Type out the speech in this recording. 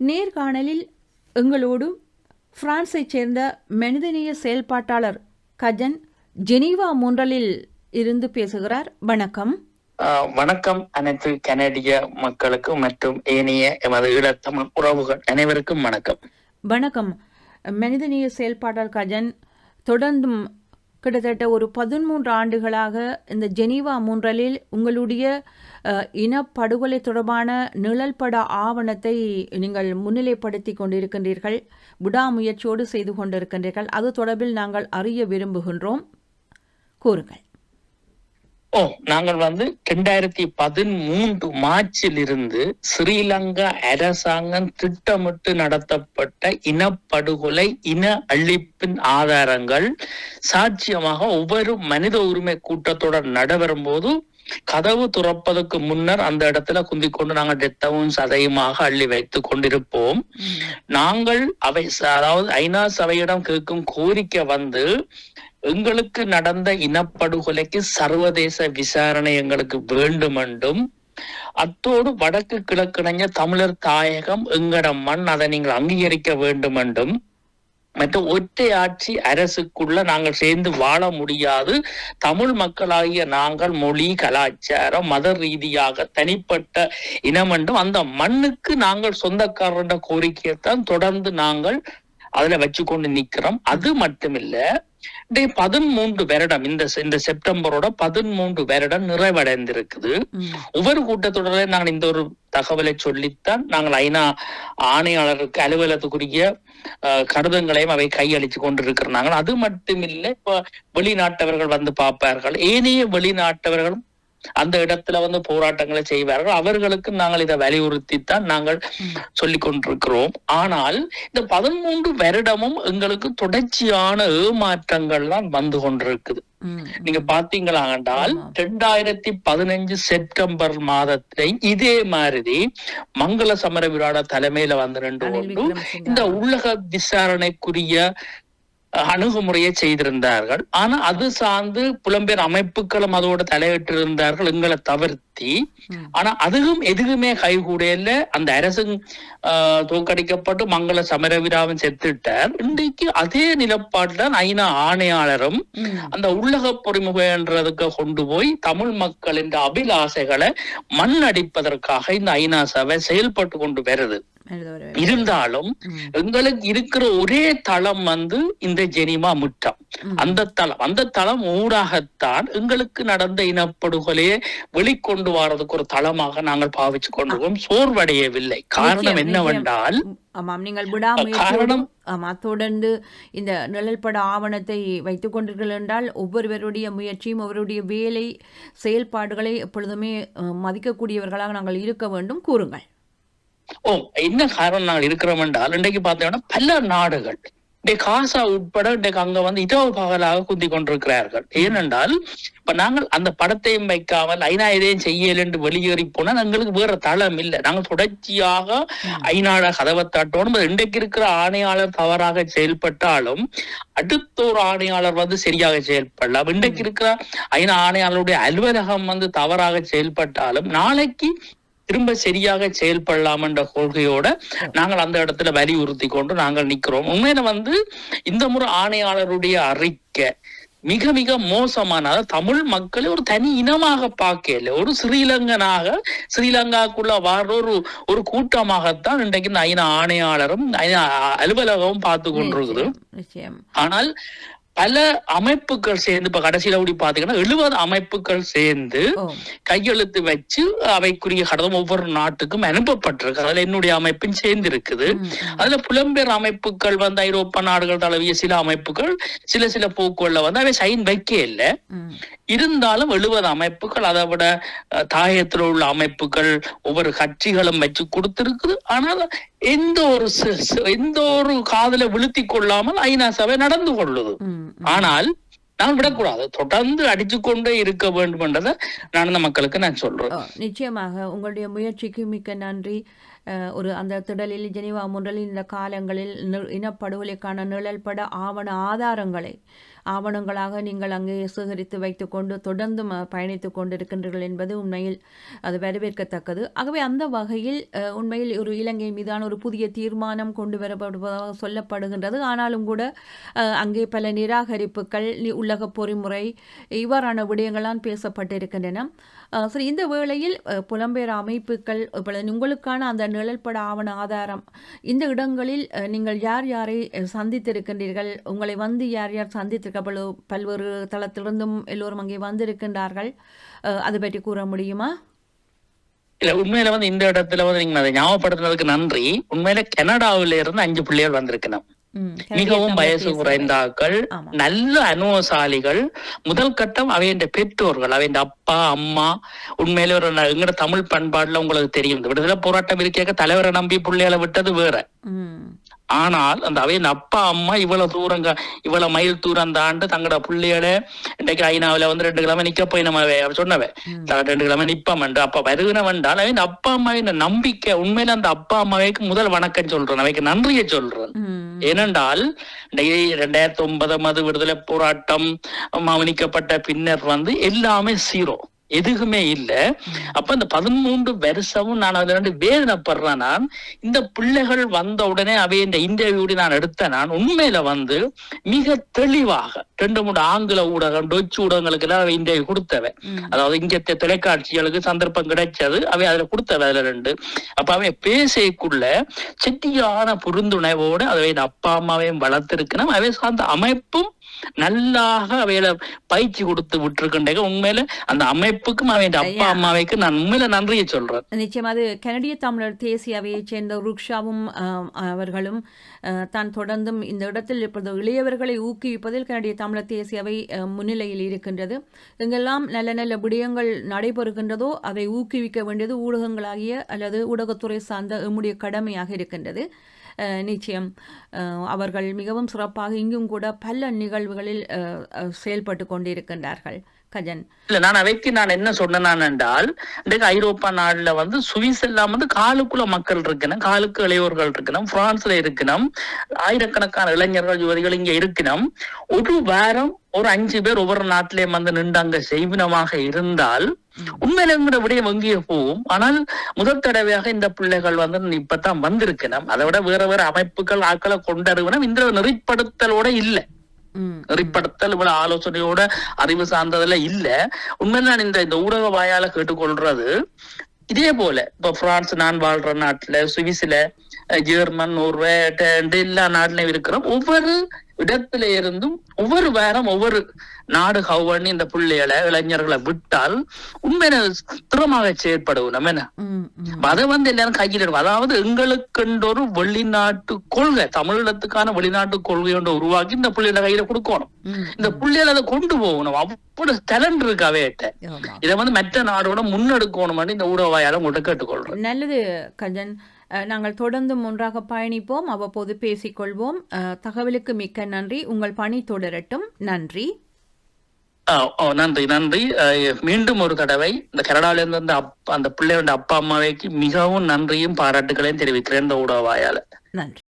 நேர்காணலில் எங்களோடு பிரான்ஸைச் சேர்ந்த மனிதநேய செயல்பாட்டாளர் கஜன் ஜெனீவா மூன்றலில் இருந்து பேசுகிறார். வணக்கம். வணக்கம் அனைத்து கனடிய மக்களுக்கும் மற்றும் ஏனைய எமது ஈழத்தமிழ் உறவுகள் அனைவருக்கும் வணக்கம். வணக்கம். மனிதநேய செயல்பாட்டாளர் கஜன் தொடர்ந்தும் கிட்டத்தட்ட ஒரு பதிமூன்று ஆண்டுகளாக இந்த ஜெனீவா மூன்றலில் உங்களுடைய இனப்படுகொலை தொடர்பான நிழல்பட ஆவணத்தை நீங்கள் முன்னிலைப்படுத்தி கொண்டிருக்கின்றீர்கள் விடாமுயற்சியோடு செய்து கொண்டிருக்கின்றீர்கள். அது தொடர்பில் நாங்கள் அறிய விரும்புகின்றோம். கூறுங்கள். ஓ நாங்கள் வந்து ரெண்டாயிரத்தி பதிமூன்று மார்ச்சில் இருந்து ஸ்ரீலங்கா அரசாங்கம் திட்டமிட்டு நடத்தப்பட்ட இனப்படுகொலை இன அழிப்பின் ஆதாரங்கள் சாட்சியமாக ஒவ்வொரு மனித உரிமை கூட்டத்தொடர் நடைபெறும் போது கதவு துறப்பதற்கு முன்னர் அந்த இடத்துல குந்திக் கொண்டு நாங்கள் ரத்தமும் சதையுமாக அள்ளி வைத்துக் கொண்டிருப்போம். நாங்கள் அவை அதாவது ஐநா சபையிடம் கேட்கும் கோரிக்கை வந்து எங்களுக்கு நடந்த இனப்படுகொலைக்கு சர்வதேச விசாரணை எங்களுக்கு வேண்டுமென்றும் அத்தோடு வடக்கு கிழக்கிணைஞ்ச தமிழர் தாயகம் எங்கட மண் அதை நீங்கள் அங்கீகரிக்க வேண்டும் என்றும் மற்றும் ஒற்றை ஆட்சி அரசுக்குள்ள நாங்கள் சேர்ந்து வாழ முடியாது. தமிழ் மக்களாகிய நாங்கள் மொழி கலாச்சாரம் மத ரீதியாக தனிப்பட்ட இனம் என்றும் அந்த மண்ணுக்கு நாங்கள் சொந்தக்காரர் கோரிக்கையைத்தான் தொடர்ந்து நாங்கள் அதுல வச்சு கொண்டு நிக்கிறோம். அது மட்டுமில்ல இந்த பதிமூன்று வருடம் இந்த இந்த செப்டம்பரோட பதிமூன்று வருடம் நிறைவடைந்திருக்குது. ஒவ்வொரு கூட்டத்தொடரிலே நாங்கள் இந்த ஒரு தகவலை சொல்லித்தான் நாங்கள் ஐநா ஆணையாளருக்கு அலுவலகத்துக்குரிய கடிதங்களையும் அவை கையளிச்சு கொண்டிருக்கிறாங்க அது மட்டுமில்லை இப்ப வெளிநாட்டவர்கள் வந்து பார்ப்பார்கள். ஏனைய வெளிநாட்டவர்களும் அந்த இடத்துல வந்து போராட்டங்களை செய்வார்கள் அவர்களுக்கு நாங்கள் இதை வலியுறுத்தித்தான் நாங்கள் ம். சொல்லிக் கொண்டிருக்கிறோம் ஆனால் இந்த பதிமூன்று வருடமும் எங்களுக்கு தொடர்ச்சியான ஏமாற்றங்கள் தான் வந்து கொண்டிருக்குது நீங்க பாத்தீங்களா என்றால். ரெண்டாயிரத்தி பதினஞ்சு செப்டம்பர் மாதத்தை இதே மாதிரி மங்கள சமர விராட தலைமையில வந்து விக்ரமசிங்க. இந்த உள்ளக விசாரணைக்குரிய அணுகுமுறையை செய்திருந்தார்கள். ஆனா அது சார்ந்து புலம்பெயர் அமைப்புகளும் அதோட தலையிட்டு இருந்தார்கள் எங்களை தவிர்த்தி. ஆனா அதுவும் எதுவுமே கைகூடையில அந்த அரசு ஆஹ், தோற்கடிக்கப்பட்டு மங்கள சமரவிராவும் செத்துட்டார். இன்றைக்கு அதே நிலப்பாட்டுல ஐநா ஆணையாளரும் அந்த உள்ளக பொறிமுகன்றதுக்கு கொண்டு போய் தமிழ் மக்களின் அபிலாசைகளை மண்ணடிப்பதற்காக இந்த ஐநா சபை செயல்பட்டு கொண்டு வருது. இருந்தாலும் எங்களுக்கு இருக்கிற ஒரே தளம் வந்து இந்த ஜெனிமா முற்றம். அந்த தளம். அந்த தளம் ஊடாகத்தான் எங்களுக்கு நடந்த இனப்படுகொலையை வெளிக்கொண்டு வர்றதுக்கு ஒரு தளமாக நாங்கள் பாவிச்சு கொண்டிருக்கோம் சோர்வடையவில்லை. காரணம் என்னவென்றால் ஆமாம் நீங்கள் விடாமுயற்சியோடும் காரணம் ஆமா தொடர்ந்து இந்த நிழல்பட ஆவணத்தை வைத்துக் கொண்டீர்கள் என்றால் ஒவ்வொருவருடைய முயற்சியும் ஒவ்வொருடைய வேலை செயல்பாடுகளை எப்பொழுதுமே மதிக்கக்கூடியவர்களாக நாங்கள் இருக்க வேண்டும். கூறுங்கள். ஓ என்ன காரணம் நாங்கள் இருக்கிறோம் என்றால் இன்றைக்கு பார்த்தோம்னா பல நாடுகள் இன்றைக்கு காசா உட்பட இன்றைக்கு அங்க வந்து இரவு பகலாக குந்தி கொண்டிருக்கிறார்கள். ஏனென்றால் இப்ப நாங்கள் அந்த படத்தையும் வைக்காமல் ஐநா இதையும் செய்யல என்று வெளியேறி போனால் எங்களுக்கு வேற தளம் இல்லை. நாங்கள் தொடர்ச்சியாக ஐநாட கதவை தட்டோம் இன்றைக்கு இருக்கிற ஆணையாளர் தவறாக செயல்பட்டாலும் அடுத்த ஒரு ஆணையாளர் வந்து சரியாக செயல்படலாம். இன்றைக்கு இருக்கிற ஐநா ஆணையாளருடைய அலுவலகம் வந்து தவறாக செயல்பட்டாலும் நாளைக்கு திரும்ப சரியாக செயல்படலாம் என்ற கொள்கையோட நாங்கள் அந்த இடத்துல வலியுறுத்தி கொண்டு நாங்கள் நிக்கிறோம். உண்மையில வந்து இந்த முறை ஆணையாளருடைய அறிக்கை மிக மிக மோசமான தமிழ் மக்களை ஒரு தனி இனமாக பார்க்கல. ஒரு ஸ்ரீலங்கனாக ஸ்ரீலங்காக்குள்ள வர்ற ஒரு ஒரு கூட்டமாகத்தான் இன்றைக்கு இந்த ஐநா ஆணையாளரும் அலுவலகமும் பார்த்து கொண்டிருக்குது. ஆனால் பல அமைப்புகள் சேர்ந்து இப்ப கடைசியில அப்படி பாத்தீங்கன்னா எழுபது அமைப்புகள் சேர்ந்து கையெழுத்து வச்சு அவைக்குரிய கடிதம் ஒவ்வொரு நாட்டுக்கும் அனுப்பப்பட்டிருக்கு. அதுல என்னுடைய அமைப்பும் சேர்ந்து இருக்குது. அதுல புலம்பெயர் அமைப்புகள் வந்து ஐரோப்பா நாடுகள் தழுவிய சில அமைப்புகள் சில சில போக்குகள்ல வந்து அவை சைன் வைக்க இல்லை. இருந்தாலும் எழுபது அமைப்புகள் அதை விட தாயத்தில் உள்ள அமைப்புகள் ஒவ்வொரு கட்சிகளும் வச்சு கொடுத்திருக்குது. ஆனால் எந்த ஒரு எந்த ஒரு காதல விழுத்தி கொள்ளாமல் ஐநா சபை நடந்து கொள்ளுது. ஆனால் நான் விடக்கூடாது. தொடர்ந்து அடிச்சு கொண்டே இருக்க வேண்டும் என்றதை நான் இந்த மக்களுக்கு நான் சொல்றேன். நிச்சயமாக. உங்களுடைய முயற்சிக்கு மிக்க நன்றி. ஒரு அந்த திடலில் ஜெனிவா முன்றலில் இந்த காலங்களில் இனப்படுகொலைக்கான நிழல்பட ஆவண ஆதாரங்களை ஆவணங்களாக நீங்கள் அங்கே சேகரித்து வைத்துக்கொண்டு தொடர்ந்து பயணித்து பயணித்துக் கொண்டிருக்கின்றீர்கள் என்பது உண்மையில் அது வரவேற்கத்தக்கது. ஆகவே அந்த வகையில் உண்மையில் ஒரு இலங்கை மீதான ஒரு புதிய தீர்மானம் கொண்டு வரப்படுவதாக சொல்லப்படுகின்றது. ஆனாலும் கூட அங்கே பல நிராகரிப்புகள் நி- உலக பொறிமுறை இவ்வாறான விடயங்களால் பேசப்பட்டிருக்கின்றன. சரி இந்த வேளையில் புலம்பெயர் அமைப்புகள் உங்களுக்கான அந்த நிழல்பட ஆவண ஆதாரம் இந்த இடங்களில் நீங்கள் யார் யாரை சந்தித்திருக்கின்றீர்கள்? உங்களை வந்து யார் யார் சந்தித்து சந்தித்திருக்க பல- பல்வேறு தளத்திலிருந்தும் எல்லோரும் அங்கே வந்திருக்கின்றார்கள். அது பற்றி கூற முடியுமா? இல்ல உண்மையில வந்து இந்த இடத்துல வந்து நீங்க அதை ஞாபகப்படுத்துனதுக்கு நன்றி. உண்மையில கனடாவில இருந்து அஞ்சு பிள்ளைகள் வந்திருக்கணும். மிகவும் வயசு தமிழ் குறைந்த ஆட்கள் ஆமா. நல்ல அனுபவசாலிகள். முதல் கட்டம் அவையின் பெற்றோர்கள் அவையின் அப்பா அம்மா. உண்மையில ஒரு எங்கட தமிழ் பண்பாடுல உங்களுக்கு தெரியும். விடுதலை போராட்டம் இருக்க தலைவரை நம்பி பிள்ளைகளை விட்டது வேற. ஆனால் அந்த அவையின் அப்பா அம்மா இவ்வளவு தூரம் க- இவ்வளவு மைல் தூரம் தாண்டு தங்களோட பிள்ளைகளை இன்றைக்கு ஐநாவில வந்து ரெண்டு கிழமை நிக்க போய் நம்ம அவ சொன்னவ. ம். தான் ரெண்டு கிழமை நிப்பம் என்று. அப்ப வருகிறவன் என்றால் அவையின் அப்பா அம்மாவின் நம்பிக்கை உண்மையில அந்த அப்பா அம்மாவைக்கு முதல் வணக்கம் சொல்றேன் அவைக்கு நன்றியை சொல்றேன் ஏனென்றால் ரெண்டாயிரத்தி ஒன்பது மது விடுதலை போராட்டம் மௌனிக்கப்பட்ட பின்னர் வந்து எல்லாமே சீரோ. எதுவுமே இல்ல. அப்ப இந்த பதிமூன்று வருஷமும் நான் அதுல ரெண்டு வேதனைப்படுறேன் நான். இந்த பிள்ளைகள் வந்த உடனே அவை இந்த இன்டர்வியூடி நான் எடுத்த நான் உண்மையில வந்து மிக தெளிவாக ரெண்டு மூணு ஆங்கில ஊடகம் டொச்சு ஊடகங்களுக்கு எல்லாம் அவை இன்டர்வியூ கொடுத்தவன். அதாவது இங்க தொலைக்காட்சிகளுக்கு சந்தர்ப்பம் கிடைச்சது அவை அதுல கொடுத்தவ அதுல ரெண்டு. அப்ப அவன் பேசக்குள்ள செட்டியான புரிந்துணர்வோடு அவை அப்பா அம்மாவையும் வளர்த்திருக்கணும். அவை சார்ந்த அமைப்பும் நல்லாக அவையில பயிற்சி கொடுத்து விட்டுருக்கின்ற உண்மையில அந்த அமைப்புக்கும் அவன் அப்பா. அம்மாவைக்கு நான் உண்மையில நன்றியை சொல்றேன். நிச்சயம் அது கனடிய தமிழர் தேசிய அவையைச் சேர்ந்த ருக்ஷாவும் அவர்களும் தான் தொடர்ந்தும் இந்த இடத்தில் இப்பொழுது இளையவர்களை ஊக்குவிப்பதில் கனடிய தமிழர் தேசிய அவை அஹ், முன்னிலையில் இருக்கின்றது. எங்கெல்லாம் நல்ல நல்ல விடயங்கள் நடைபெறுகின்றதோ அதை ஊக்குவிக்க வேண்டியது ஊடகங்களாகிய அல்லது ஊடகத்துறை சார்ந்த எம்முடைய கடமையாக இருக்கின்றது. நிச்சயம். அவர்கள் மிகவும் சிறப்பாக இங்கும் கூட பல நிகழ்வுகளில் அஹ், செயல்பட்டு கொண்டிருக்கின்றார்கள். கஜன். இல்ல நான் அவைக்கு நான் என்ன சொன்னேன் என்றால் இன்றைக்கு ஐரோப்பா நாடுல வந்து சுவிஸ் எல்லாம் வந்து காலுக்குள்ள மக்கள் இருக்கணும் காலுக்கு இளையோர்கள் இருக்கணும் பிரான்ஸ்ல இருக்கணும் ஆயிரக்கணக்கான இளைஞர்கள் யுவதிகள் இங்க இருக்கணும். ஒரு வாரம் ஒரு அஞ்சு பேர் ஒவ்வொரு நாட்டிலேயும் வந்து நின்று அங்க செய்வினமாக இருந்தால் உண்மையில எங்கட விடயம் எங்கேயே போகும். ஆனால் முதல் தடவையாக இந்த பிள்ளைகள் வந்து இப்பதான் வந்திருக்கணும் அதை விட வேற வேற அமைப்புகள் ஆட்களை கொண்டருவனும் இந்த நெறிப்படுத்தலோட இல்லை. நெறிப்படுத்தல் இவ்வளவு ஆலோசனையோட அறிவு சார்ந்ததுல இல்ல. உண்மையில நான் இந்த இந்த ஊடக வாயால கேட்டுக்கொள்றது இதே போல. இப்ப பிரான்ஸ் நான் வாழ்ற நாட்டுல சுவிஸ்ல ஜெர்மன் நோர்வே எல்லா நாட்டிலும் இருக்கிறோம். ஒவ்வொரு இடத்துல இருந்தும் ஒவ்வொரு வாரம் ஒவ்வொரு நாடு ஹவன்னு இந்த பிள்ளைகளை இளைஞர்களை விட்டால் உண்மையில ஸ்திரமாக செயற்படுவோம் நம்ம என்ன? அதை வந்து எல்லாரும் கையில் அதாவது எங்களுக்கென்று ஒரு வெளிநாட்டு கொள்கை தமிழீழத்துக்கான வெளிநாட்டு கொள்கை ஒன்று உருவாக்கி இந்த பிள்ளைகளை கையில கொடுக்கணும். இந்த பிள்ளைகளை அதை கொண்டு போகணும். அவ்வளவு டேலண்ட் இருக்கு அவையிட்ட. இதை வந்து மற்ற நாடோட முன்னெடுக்கணும் இந்த ஊடகவாயால உங்கள்கிட்ட கேட்டுக்கொள்றேன். நல்லது கஜன் நாங்கள் தொடர்ந்து ஒன்றாக பயணிப்போம். அவ்வப்போது பேசிக்கொள்வோம். தகவலுக்கு மிக்க நன்றி. உங்கள் பணி தொடரட்டும். நன்றி. நன்றி நன்றி. மீண்டும் ஒரு தடவை இந்த அந்த அப்பா அந்த பிள்ளையோட அப்பா அம்மாவைக்கு மிகவும் நன்றியும் பாராட்டுகளையும் தெரிவிக்கிறேன் இந்த ஊடகவாயால. நன்றி.